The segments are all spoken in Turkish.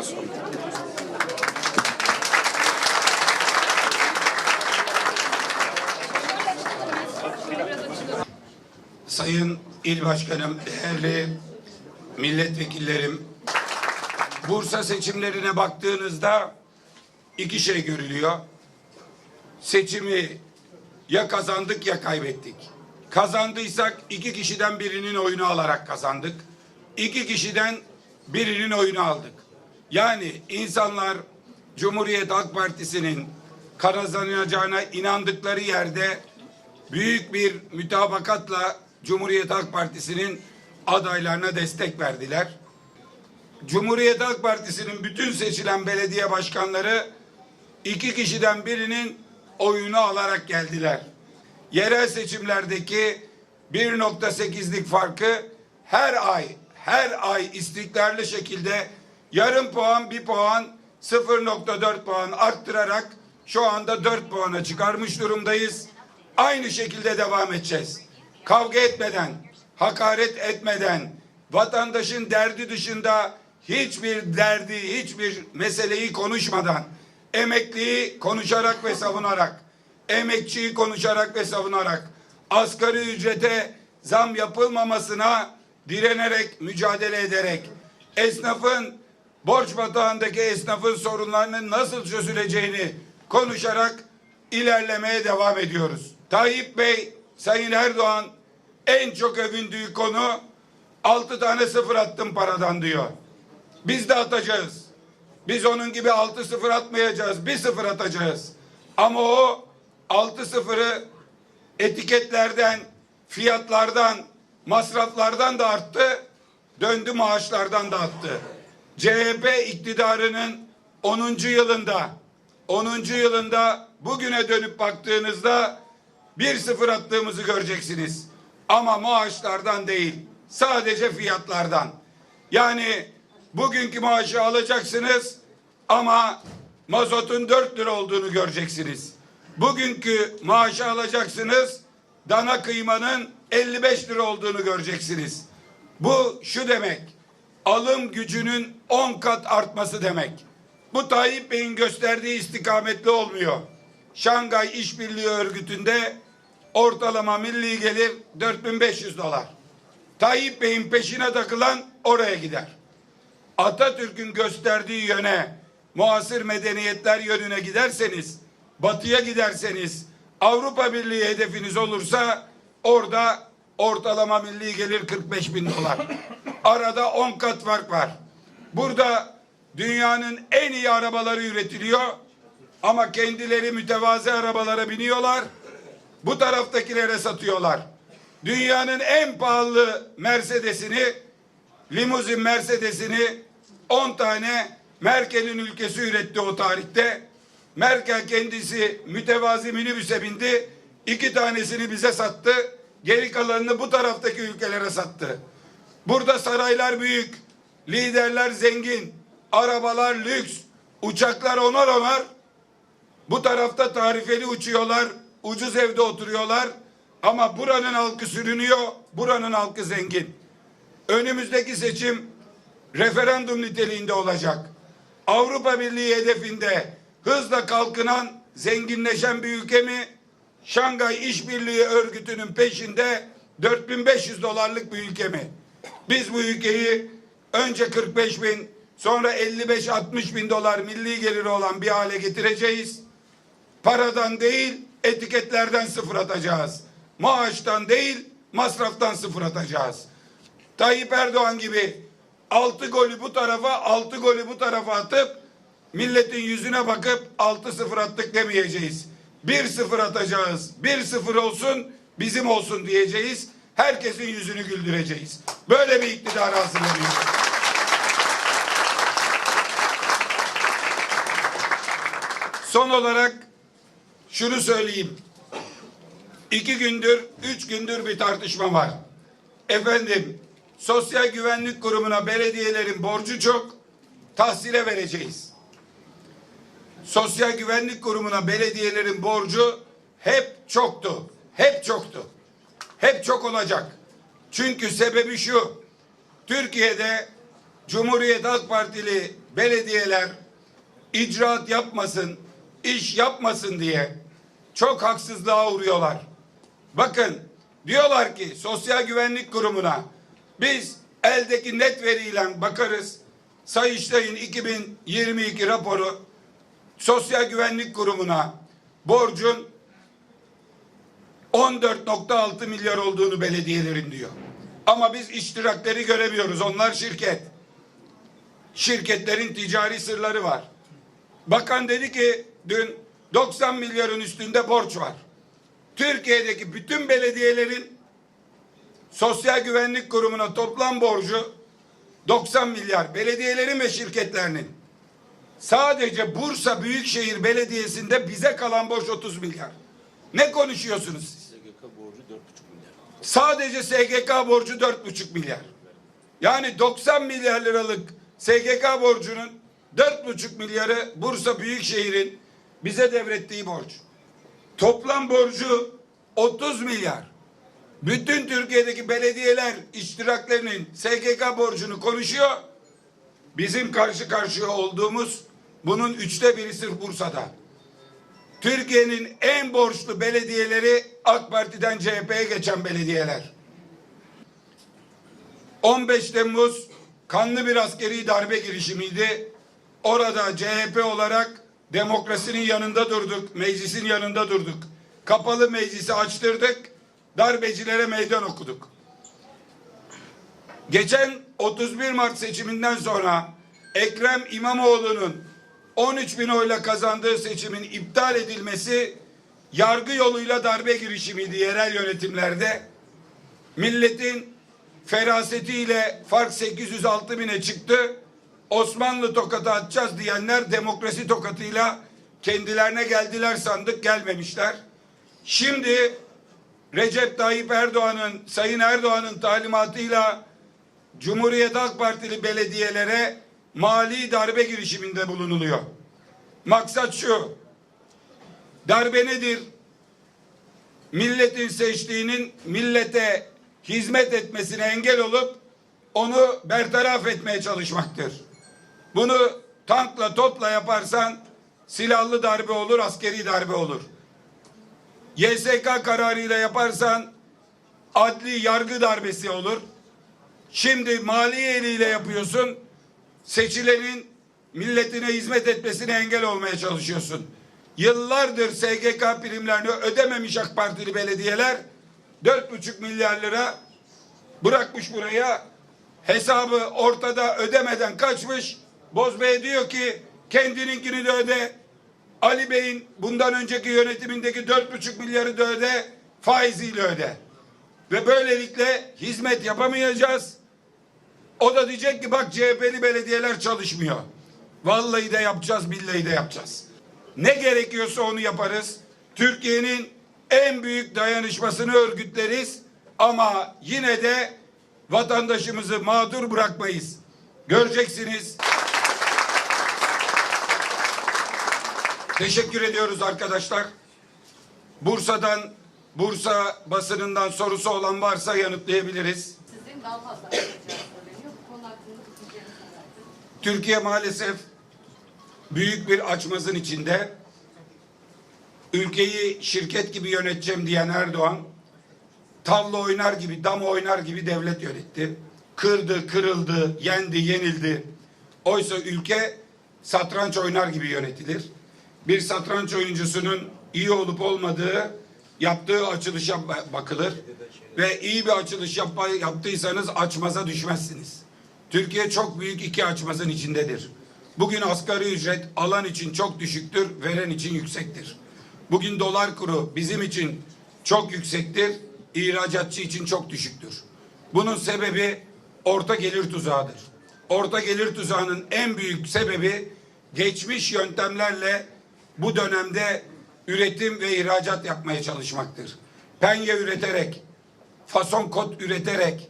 masum. Sayın İl Başkanım, değerli milletvekillerim, Bursa seçimlerine baktığınızda iki şey görülüyor. Seçimi ya kazandık ya kaybettik. Kazandıysak iki kişiden birinin oyunu alarak kazandık. İki kişiden birinin oyunu aldık. Yani insanlar Cumhuriyet Halk Partisi'nin kazanacağına inandıkları yerde büyük bir mütabakatla Cumhuriyet Halk Partisi'nin adaylarına destek verdiler. Cumhuriyet Halk Partisi'nin bütün seçilen belediye başkanları iki kişiden birinin oyunu alarak geldiler. Yerel seçimlerdeki 1.8'lik farkı her ay her ay istikrarlı şekilde yarım puan bir puan 0.4 puan arttırarak şu anda 4 puana çıkarmış durumdayız. Aynı şekilde devam edeceğiz. Kavga etmeden, hakaret etmeden, vatandaşın derdi dışında hiçbir derdi, hiçbir meseleyi konuşmadan, emekliyi konuşarak ve savunarak, emekçiyi konuşarak ve savunarak, asgari ücrete zam yapılmamasına direnerek, mücadele ederek, esnafın, borç batağındaki esnafın sorunlarının nasıl çözüleceğini konuşarak ilerlemeye devam ediyoruz. Tayyip Bey, Sayın Erdoğan en çok övündüğü konu altı tane sıfır attım paradan diyor. Biz de atacağız. Biz onun gibi altı sıfır atmayacağız. Bir sıfır atacağız. Ama o altı sıfırı etiketlerden, fiyatlardan, masraflardan da arttı. Döndü maaşlardan da attı. CHP iktidarının 10. yılında 10. yılında bugüne dönüp baktığınızda bir sıfır attığımızı göreceksiniz. Ama maaşlardan değil, sadece fiyatlardan. Yani bugünkü maaşı alacaksınız ama mazotun 4 lira olduğunu göreceksiniz. Bugünkü maaşı alacaksınız, dana kıymanın 55 lira olduğunu göreceksiniz. Bu şu demek, alım gücünün 10 kat artması demek. Bu Tayyip Bey'in gösterdiği istikametli olmuyor. Şangay İşbirliği Örgütü'nde ortalama milli gelir 4500 dolar. Tayyip Bey'in peşine takılan oraya gider. Atatürk'ün gösterdiği yöne, muasır medeniyetler yönüne giderseniz, batıya giderseniz, Avrupa Birliği hedefiniz olursa orada ortalama milli gelir 45 bin dolar. Arada 10 kat fark var. Burada dünyanın en iyi arabaları üretiliyor ama kendileri mütevazi arabalara biniyorlar. Bu taraftakilere satıyorlar. Dünyanın en pahalı Mercedes'ini limuzin Mercedes'ini 10 tane Merkel'in ülkesi üretti o tarihte. Merkel kendisi mütevazi minibüse bindi. iki tanesini bize sattı. Geri kalanını bu taraftaki ülkelere sattı. Burada saraylar büyük, liderler zengin, arabalar lüks, uçaklar onar onar. Bu tarafta tarifeli uçuyorlar, ucuz evde oturuyorlar. Ama buranın halkı sürünüyor, buranın halkı zengin. Önümüzdeki seçim referandum niteliğinde olacak. Avrupa Birliği hedefinde hızla kalkınan, zenginleşen bir ülke mi? Şangay İşbirliği Örgütü'nün peşinde 4500 dolarlık bir ülke mi? Biz bu ülkeyi önce 45 bin, sonra 55-60 bin dolar milli geliri olan bir hale getireceğiz. Paradan değil, etiketlerden sıfır atacağız. Maaştan değil, masraftan sıfır atacağız. Tayyip Erdoğan gibi altı golü bu tarafa, altı golü bu tarafa atıp milletin yüzüne bakıp altı sıfır attık demeyeceğiz. Bir sıfır atacağız. Bir sıfır olsun, bizim olsun diyeceğiz. Herkesin yüzünü güldüreceğiz. Böyle bir iktidara hazırlanıyoruz. Son olarak şunu söyleyeyim. İki gündür, üç gündür bir tartışma var. Efendim, Sosyal Güvenlik Kurumu'na belediyelerin borcu çok, tahsile vereceğiz. Sosyal Güvenlik Kurumu'na belediyelerin borcu hep çoktu. Hep çoktu. Hep çok olacak. Çünkü sebebi şu. Türkiye'de Cumhuriyet Halk Partili belediyeler icraat yapmasın, iş yapmasın diye çok haksızlığa uğruyorlar. Bakın diyorlar ki Sosyal Güvenlik Kurumu'na biz eldeki net veriyle bakarız. Sayıştay'ın 2022 raporu Sosyal Güvenlik Kurumu'na borcun 14.6 milyar olduğunu belediyelerin diyor. Ama biz iştirakleri göremiyoruz. Onlar şirket. Şirketlerin ticari sırları var. Bakan dedi ki dün 90 milyarın üstünde borç var. Türkiye'deki bütün belediyelerin Sosyal Güvenlik Kurumu'na toplam borcu 90 milyar. Belediyelerin ve şirketlerinin. Sadece Bursa Büyükşehir Belediyesi'nde bize kalan borç 30 milyar. Ne konuşuyorsunuz siz? SGK borcu 4,5 milyar. Sadece SGK borcu 4,5 milyar. Yani 90 milyar liralık SGK borcunun 4,5 milyarı Bursa Büyükşehir'in bize devrettiği borç. Toplam borcu 30 milyar. Bütün Türkiye'deki belediyeler iştiraklerinin SGK borcunu konuşuyor. Bizim karşı karşıya olduğumuz bunun üçte biri sırf Bursa'da. Türkiye'nin en borçlu belediyeleri AK Parti'den CHP'ye geçen belediyeler. 15 Temmuz kanlı bir askeri darbe girişimiydi. Orada CHP olarak demokrasinin yanında durduk, meclisin yanında durduk. Kapalı meclisi açtırdık, darbecilere meydan okuduk. Geçen 31 Mart seçiminden sonra Ekrem İmamoğlu'nun 13 bin oyla kazandığı seçimin iptal edilmesi yargı yoluyla darbe girişimiydi yerel yönetimlerde. Milletin ferasetiyle fark 806 bine çıktı. Osmanlı tokatı atacağız diyenler demokrasi tokatıyla kendilerine geldiler sandık gelmemişler. Şimdi Recep Tayyip Erdoğan'ın, Sayın Erdoğan'ın talimatıyla Cumhuriyet Halk Partili belediyelere mali darbe girişiminde bulunuluyor. Maksat şu. Darbe nedir? Milletin seçtiğinin millete hizmet etmesine engel olup onu bertaraf etmeye çalışmaktır. Bunu tankla topla yaparsan silahlı darbe olur, askeri darbe olur. YSK kararıyla yaparsan adli yargı darbesi olur. Şimdi mali eliyle yapıyorsun. Seçilenin milletine hizmet etmesine engel olmaya çalışıyorsun. Yıllardır SGK primlerini ödememiş AK Partili belediyeler dört buçuk milyar lira bırakmış buraya hesabı ortada ödemeden kaçmış. Bozbey diyor ki kendininkini de öde. Ali Bey'in bundan önceki yönetimindeki dört buçuk milyarı da öde, faiziyle öde. Ve böylelikle hizmet yapamayacağız. O da diyecek ki bak CHP'li belediyeler çalışmıyor. Vallahi de yapacağız, billahi de yapacağız. Ne gerekiyorsa onu yaparız. Türkiye'nin en büyük dayanışmasını örgütleriz ama yine de vatandaşımızı mağdur bırakmayız. Göreceksiniz. Teşekkür ediyoruz arkadaşlar. Bursa'dan, Bursa basınından sorusu olan varsa yanıtlayabiliriz. Sizin daha fazla Türkiye maalesef büyük bir açmazın içinde. Ülkeyi şirket gibi yöneteceğim diyen Erdoğan, tavla oynar gibi, dam oynar gibi devlet yönetti. Kırdı, kırıldı, yendi, yenildi. Oysa ülke satranç oynar gibi yönetilir. Bir satranç oyuncusunun iyi olup olmadığı yaptığı açılışa ba- bakılır. Ve iyi bir açılış yapma, yaptıysanız açmaza düşmezsiniz. Türkiye çok büyük iki açmazın içindedir. Bugün asgari ücret alan için çok düşüktür, veren için yüksektir. Bugün dolar kuru bizim için çok yüksektir, ihracatçı için çok düşüktür. Bunun sebebi orta gelir tuzağıdır. Orta gelir tuzağının en büyük sebebi geçmiş yöntemlerle bu dönemde üretim ve ihracat yapmaya çalışmaktır. Penye üreterek, fason kot üreterek,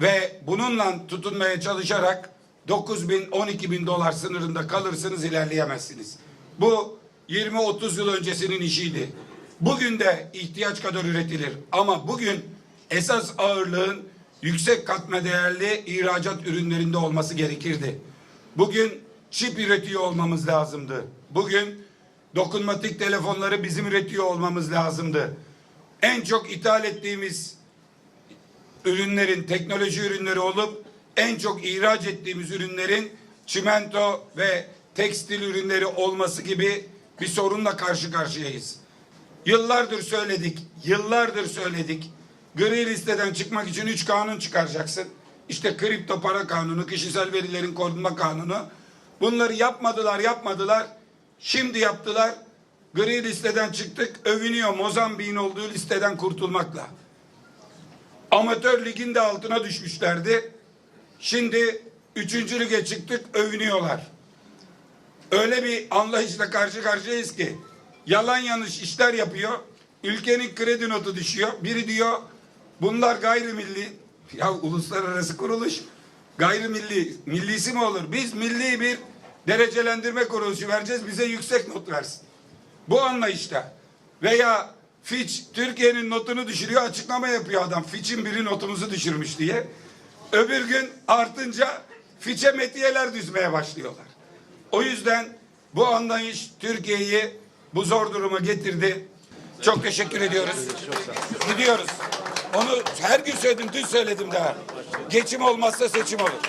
ve bununla tutunmaya çalışarak 9 bin 12 bin dolar sınırında kalırsınız ilerleyemezsiniz. Bu 20-30 yıl öncesinin işiydi. Bugün de ihtiyaç kadar üretilir ama bugün esas ağırlığın yüksek katma değerli ihracat ürünlerinde olması gerekirdi. Bugün çip üretiyor olmamız lazımdı. Bugün dokunmatik telefonları bizim üretiyor olmamız lazımdı. En çok ithal ettiğimiz ürünlerin teknoloji ürünleri olup en çok ihraç ettiğimiz ürünlerin çimento ve tekstil ürünleri olması gibi bir sorunla karşı karşıyayız. Yıllardır söyledik, yıllardır söyledik. Gri listeden çıkmak için üç kanun çıkaracaksın. İşte kripto para kanunu, kişisel verilerin korunma kanunu. Bunları yapmadılar, yapmadılar. Şimdi yaptılar. Gri listeden çıktık. Övünüyor Mozambik'in olduğu listeden kurtulmakla. Amatör ligin de altına düşmüşlerdi. Şimdi üçüncü lige çıktık övünüyorlar. Öyle bir anlayışla karşı karşıyayız ki yalan yanlış işler yapıyor. Ülkenin kredi notu düşüyor. Biri diyor bunlar gayrimilli. Ya uluslararası kuruluş gayrimilli. Millisi mi olur? Biz milli bir derecelendirme kuruluşu vereceğiz. Bize yüksek not versin. Bu anlayışta. Veya Fitch Türkiye'nin notunu düşürüyor açıklama yapıyor adam. Fitch'in biri notumuzu düşürmüş diye. Öbür gün artınca Fitch'e metiyeler düzmeye başlıyorlar. O yüzden bu anlayış Türkiye'yi bu zor duruma getirdi. Çok teşekkür ediyoruz. Gidiyoruz. Onu her gün söyledim, dün söyledim daha. Geçim olmazsa seçim olur.